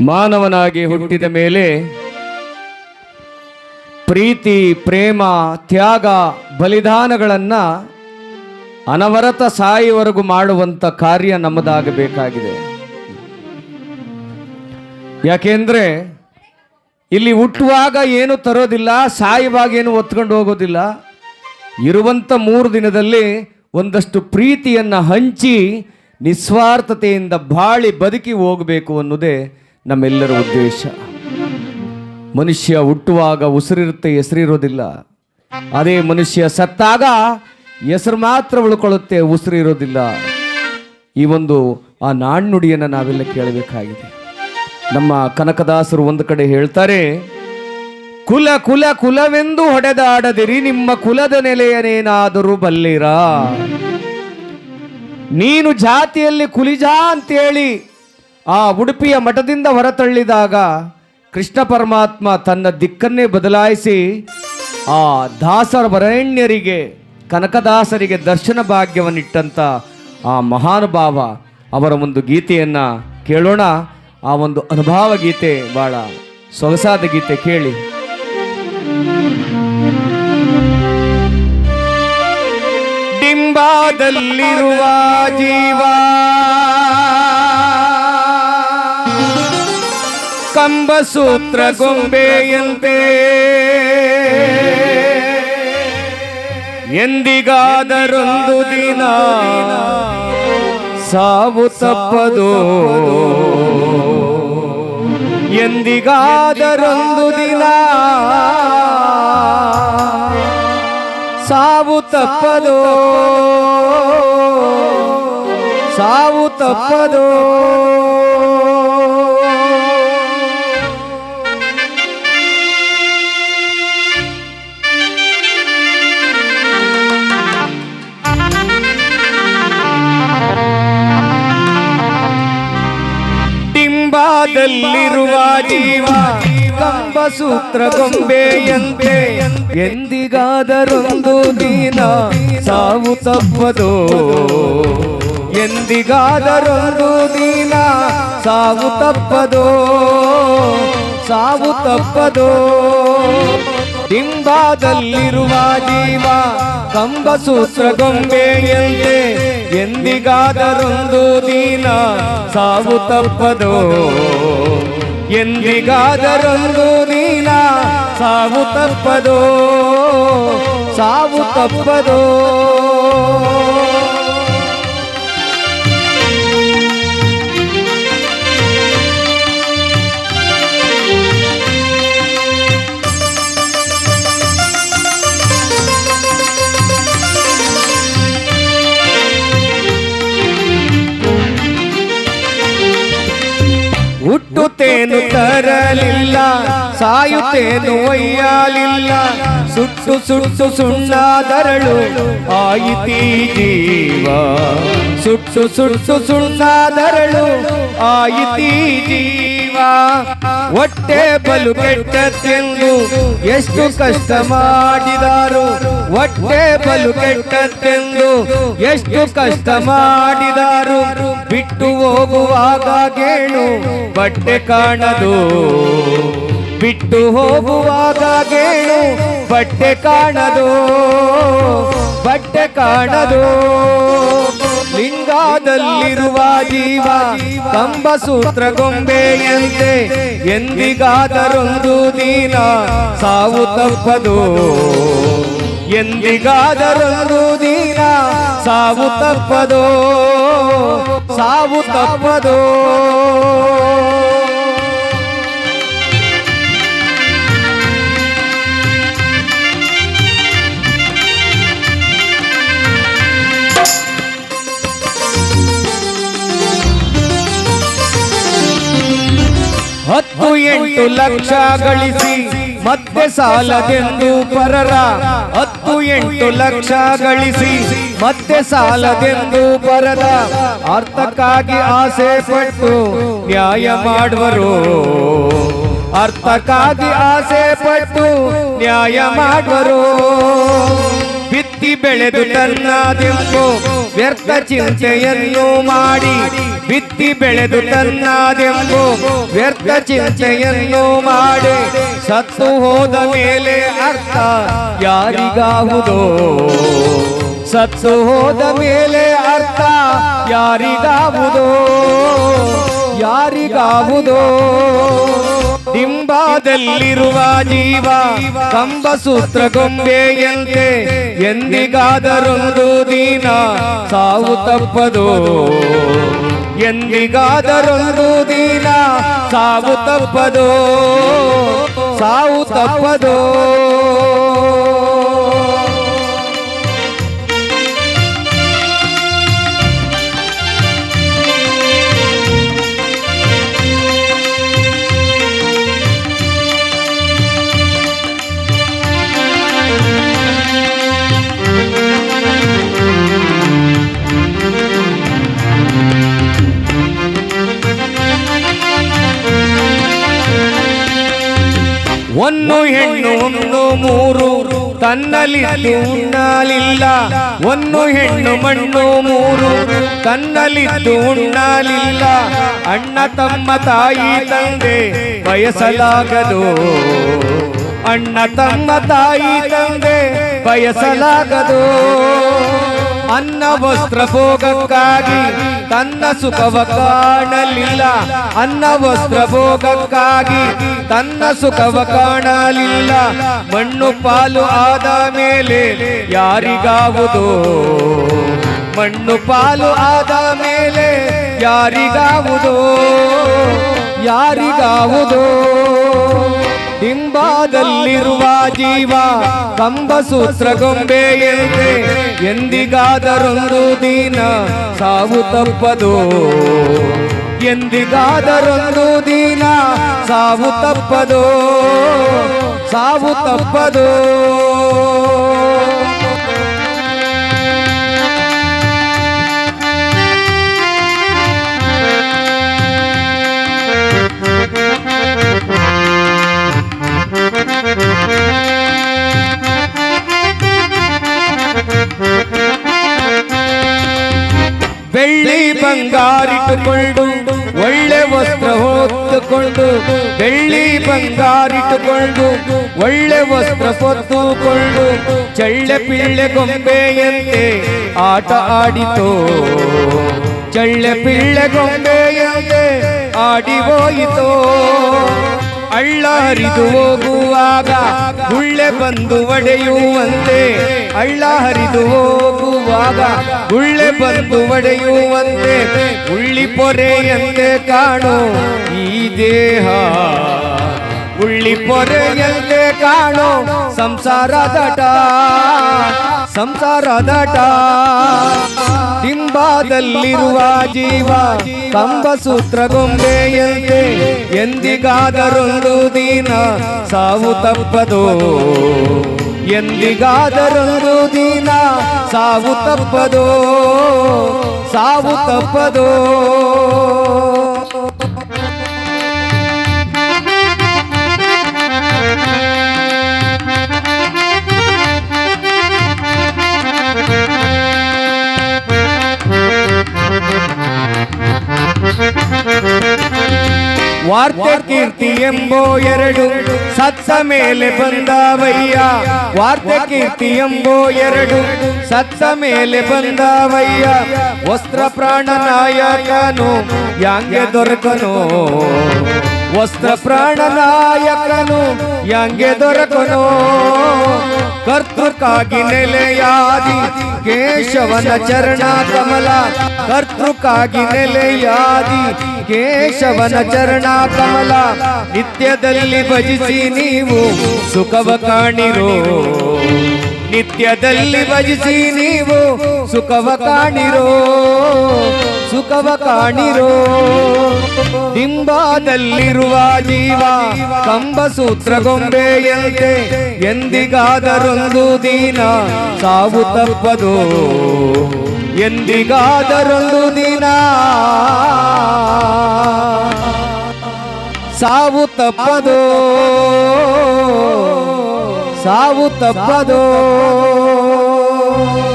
ಮಾನವನಾಗಿ ಹುಟ್ಟಿದ ಮೇಲೆ ಪ್ರೀತಿ, ಪ್ರೇಮ, ತ್ಯಾಗ, ಬಲಿದಾನಗಳನ್ನು ಅನವರತ ಸಾಯಿವರೆಗೂ ಮಾಡುವಂಥ ಕಾರ್ಯ ನಮ್ಮದಾಗಬೇಕಾಗಿದೆ. ಯಾಕೆಂದರೆ ಇಲ್ಲಿ ಹುಟ್ಟುವಾಗ ಏನು ತರೋದಿಲ್ಲ, ಸಾಯುವಾಗ ಏನು ಒತ್ಕೊಂಡು ಹೋಗೋದಿಲ್ಲ. ಇರುವಂಥ ಮೂರು ದಿನದಲ್ಲಿ ಒಂದಷ್ಟು ಪ್ರೀತಿಯನ್ನು ಹಂಚಿ ನಿಸ್ವಾರ್ಥತೆಯಿಂದ ಬಾಳಿ ಬದುಕಿ ಹೋಗಬೇಕು ಅನ್ನೋದೇ ನಮ್ಮೆಲ್ಲರ ಉದ್ದೇಶ. ಮನುಷ್ಯ ಹುಟ್ಟುವಾಗ ಉಸಿರಿರುತ್ತೆ, ಹೆಸರಿರೋದಿಲ್ಲ. ಅದೇ ಮನುಷ್ಯ ಸತ್ತಾಗ ಹೆಸರು ಮಾತ್ರ ಉಳ್ಕೊಳ್ಳುತ್ತೆ ಉಸಿರು ಇರೋದಿಲ್ಲ ಈ ಒಂದು, ಆ ನಾಣ್ಣುಡಿಯನ್ನು ನಾವೆಲ್ಲ ಕೇಳಬೇಕಾಗಿದೆ. ನಮ್ಮ ಕನಕದಾಸರು ಒಂದು ಕಡೆ ಹೇಳ್ತಾರೆ, ಕುಲ ಕುಲ, ಕುಲವೆಂದು ಹೊಡೆದಾಡದಿರಿ, ನಿಮ್ಮ ಕುಲದ ನೆಲೆಯನೇನಾದರೂ ಬಲ್ಲಿರ? ನೀನು ಜಾತಿಯಲ್ಲಿ ಕುಲಿಜಾ ಅಂತೇಳಿ ಆ ಉಡುಪಿಯ ಮಠದಿಂದ ಹೊರತಳ್ಳಿದಾಗ ಕೃಷ್ಣ ಪರಮಾತ್ಮ ತನ್ನ ದಿಕ್ಕನ್ನೇ ಬದಲಾಯಿಸಿ ಆ ದಾಸರ ವರಣ್ಯರಿಗೆ, ಕನಕದಾಸರಿಗೆ ದರ್ಶನ ಭಾಗ್ಯವನ್ನಿಟ್ಟಂಥ ಆ ಮಹಾನುಭಾವ ಅವರ ಒಂದು ಗೀತೆಯನ್ನು ಕೇಳೋಣ. ಆ ಒಂದು ಅನುಭಾವ ಗೀತೆ ಭಾಳ ಸೊಗಸಾದ ಗೀತೆ ಕೇಳಿ. ಡಿಂಬಾದಲ್ಲಿರುವ ಜೀವ ಕಂಬಸೂತ್ರ ಗೊಂಬೆಯಂತೆ. ಎಂದಿಗಾದರೊಂದು ದಿನ ಸಾವು ತಪ್ಪದು. ಎಂದಿಗಾದರೊಂದು ದಿನ ಸಾವು ತಪ್ಪದು. ಸಾವು ತಪ್ಪದು. ಡಿಂಬಾದಲ್ಲಿರುವ ಜೀವ ಕಂಬ ಸೂತ್ರ ಗೊಂಬೆಯಂತೆ ಎಂದಿಗಾದರೊಂದು ದಿನ ಸಾವು ತಪ್ಪದು ಎಂದಿಗಾದರೊಂದು ದಿನ ಸಾವು ತಪ್ಪದು ಸಾವು ತಪ್ಪದು ಡಿಂಬಾದಲ್ಲಿರುವ ಜೀವ ಕಂಬ ಸೂತ್ರ ಗೊಂಬೆಯಂತೆ ಎಂದಿಗಾದರೊಂದು ದಿನ ಸಾವು ತಪ್ಪದು ಎಂದಿಗಾದರೊಂದು ದಿನ ಸಾವು ತಪ್ಪದು ಸಾವು ತಪ್ಪದು ತರಲಿಲ್ಲ ಸಾಯುತ್ತೇನು ಒಯ್ಯಲಿಲ್ಲ. ಸುಟ್ಟು ಸುಟ್ಟು ಸುಣ್ಣಾದರಳು ಆಯಿತಿ ಜೀವ. ಸುಟ್ಟು ಸುಟ್ಟು ಸುಣ್ಣಾದರಳು ಆಯಿತಿ ಜೀವ. ಹೊಟ್ಟೆ ಬಲು ಕೆಟ್ಟದ್ದೆಂದು ಎಷ್ಟು ಕಷ್ಟ ಮಾಡಿದಾರು, ಹೊಟ್ಟೆ ಬಲು ಕೆಟ್ಟದ್ದೆಂದು ಎಷ್ಟು ಕಷ್ಟ ಮಾಡಿದಾರು, ಬಿಟ್ಟು ಹೋಗುವಾಗ ಗೇಣು ಬಟ್ಟೆ ಕಾಣದು. ಬಿಟ್ಟು ಹೋಗುವಾಗ ಗೇಣು ಬಟ್ಟೆ ಕಾಣದು. ಬಟ್ಟೆ ಕಾಣದು. ಲಿಂಗಾದಲ್ಲಿರುವ ಜೀವ, ಕಂಬ ಸೂತ್ರ ಗೊಂಬೆಯಂತೆ ಎಂದಿಗಾದರೊಂದು ದಿನ ಸಾವು ತಪ್ಪದು. ಎಂದಿಗಾದರೊಂದು ದಿನ ಸಾವು ತಪ್ಪದು. ಸಾವು ತಪ್ಪದು ಹತ್ತು ಎಂಟು ಲಕ್ಷ ಗಳಿಸಿ ಮತ್ತೆ ಸಾಲದೆಂದು ಪರರ ಹತ್ತು ಎಂಟು ಲಕ್ಷ ಗಳಿಸಿ ಮತ್ತೆ ಸಾಲದೆಂದು ಪರದ ಅರ್ಥಕ್ಕಾಗಿ ಆಸೆ ಪಟ್ಟು ನ್ಯಾಯ ಮಾಡುವರು. ಅರ್ಥಕ್ಕಾಗಿ ಆಸೆ ಪಟ್ಟು ನ್ಯಾಯ ಮಾಡುವರು. ಬಿತ್ತಿ ಬೆಳೆದು ತನ್ನದೆಂಬು ವ್ಯರ್ಥ ಚಿಂತೆಯನ್ನು ಮಾಡಿ ಬಿತ್ತಿ ಬೆಳೆದು ತನ್ನದೆಂಬು ವ್ಯರ್ಥ ಚಿಂತೆಯನ್ನು ಮಾಡಿ ಸತ್ತು ಹೋದ ಮೇಲೆ ಅರ್ಥ ಯಾರಿಗಾಹುದೋ ಸತ್ತು ಹೋದ ಮೇಲೆ ಅರ್ಥ ಯಾರಿಗಾವುದೋ ಯಾರಿಗಾವುದೋ ಡಿಂಬಾದಲ್ಲಿರುವ ಜೀವ ಕಂಬಸೂತ್ರ ಗೊಂಬೆಯಂತೆ ಎಂದಿಗಾದರೊಂದು ದಿನ ಸಾವು ತಪ್ಪದು. ಎಂದಿಗಾದರೊಂದು ದಿನ ಸಾವು ತಪ್ಪದು. ಸಾವು ತಪ್ಪದು. ಒಂದು ಹೆಣ್ಣು ಒಂದು ಮೂರು ತನ್ನಲಿದ್ದು ಉಣ್ಣಲಿಲ್ಲ. ಒಂದು ಹೆಣ್ಣು ಮಣ್ಣು ಮೂರು ತನ್ನಲಿದ್ದು ಉಣ್ಣಲಿಲ್ಲ. ಅಣ್ಣ ತಮ್ಮ ತಾಯಿ ತಂದೆ ಬಯಸಲಾಗದು. ಅಣ್ಣ ತಮ್ಮ ತಾಯಿ ತಂದೆ ಬಯಸಲಾಗದು. ಅನ್ನ ವಸ್ತ್ರ ಭೋಗಕ್ಕಾಗಿ, ತನ್ನ ಸುಖವ ಕಾಣಲಿಲ್ಲ. ಅನ್ನ ವಸ್ತ್ರ ಭೋಗಕ್ಕಾಗಿ, ತನ್ನ ಸುಖವ ಕಾಣಲಿಲ್ಲ. ಮಣ್ಣು ಪಾಲು ಆದ ಮೇಲೆ ಯಾರಿಗಾವುದು? ಮಣ್ಣು ಪಾಲು ಆದ ಮೇಲೆ ಯಾರಿಗಾವುದು? ಯಾರಿಗಾವುದು? ಡಿಂಬಾದಲ್ಲಿರುವ ಜೀವ ಕಂಬ ಸೂತ್ರ ಗೊಂಬೆಯಂತೆ ಎಂದಿಗಾದರೊಂದು ದಿನ, ಸಾವು ತಪ್ಪದು. ಎಂದಿಗಾದರೊಂದು ದಿನ, ಸಾವು ತಪ್ಪದು. ಸಾವು ತಪ್ಪದು. ಬೆಳ್ಳಿ ಬಂಗಾರಿಟ್ಟುಕೊಂಡು ಒಳ್ಳೆ ವಸ್ತ್ರ ಹೊತ್ತುಕೊಂಡು ಬೆಳ್ಳಿ ಬಂಗಾರಿಟ್ಟುಕೊಂಡು ಒಳ್ಳೆ ವಸ್ತ್ರ ಹೊತ್ತುಕೊಂಡು ಚಳ್ಳೆ ಪಿಳ್ಳೆ ಗೊಂಬೆಯಂತೆ ಆಟ ಆಡಿತು. ಚಳ್ಳೆ ಪಿಳ್ಳೆ ಗೊಂಬೆಯಂತೆ ಆಡಿ ಹೋಯಿತು. ಹಳ್ಳ ಹರಿದು ಹೋಗುವಾಗ ಗುಳ್ಳೆ ಬಂದು ಒಡೆಯುವಂತೆ. ಹಳ್ಳ ಹರಿದು ಹೋಗುವಾಗ ಗುಳ್ಳೆ ಬಂದು ಒಡೆಯುವಂತೆ. ಉಳ್ಳಿ ಪೊರೆಯಂತೆ ಕಾಣು ಈ ದೇಹ. ಉಳ್ಳಿ ಪೊರೆಯಂತೆ ಕಾಣು ಸಂಸಾರದಟ ಸಂಸಾರದಟ ಡಿಂಬಾದಲ್ಲಿರುವ ಜೀವ ಕಂಬ ಸೂತ್ರ ಗೊಂಬೆಯಂತೆ ಎಂದಿಗಾದರೊಂದು ದಿನ ಸಾವು ತಪ್ಪದು. ಎಂದಿಗಾದರೊಂದು ದಿನ ಸಾವು ತಪ್ಪದೋ. ಸಾವು ತಪ್ಪದು. ವಾರ್ತೆ ಕೀರ್ತಿ ಎಂಬೋ ಎರಡು ಸತ್ತ ಮೇಲೆ ಬಂದವಯ್ಯ. ವಾರ್ತೆ ಕೀರ್ತಿ ಎಂಬೋ ಎರಡು ಸತ್ತ ಮೇಲೆ ಬಂದವಯ್ಯ, ವಸ್ತ್ರ ಪ್ರಾಣ ನಾಯಕನು, ಯಾಂಗೆ ದೊರಕನು. ವಸ್ತ್ರ ಪ್ರಾಣ ನಾಯಕನು, ಯಾಂಗೆ ದೊರಕನು. ಕರ್ತೃಕ್ಕಾಗಿ ನೆಲೆಯಾದಿ ಕೇಶವನ ಚರಣ ಕಮಲ, ಕರ್ತೃಕ್ಕಾಗಿ ನೆಲೆಯಾದಿ ಕೇಶವನ ಚರಣ ಕಮಲ, ನಿತ್ಯದಲ್ಲಿ ಭಜಿಸಿ ನೀವು ಸುಖವ ಕಾಣಿರೋ. ನಿತ್ಯದಲ್ಲಿ ಭಜಿಸಿ ನೀವು ಸುಖವ ಕಾಣಿರೋ ಸುಖವ ಕಾಣಿರೋ. ಡಿಂಬಾದಲ್ಲಿರುವ ಜೀವ, ಕಂಬ ಸೂತ್ರ ಗೊಂಬೆಯಂತೆ ಎಂದಿಗಾದರೊಂದು ದಿನ ಸಾವು ತಪ್ಪದು. ಎಂದಿಗಾದರೊಂದು ದಿನ ಸಾವು ತಪ್ಪದು. ಸಾವು ತಪ್ಪದು ಓಂ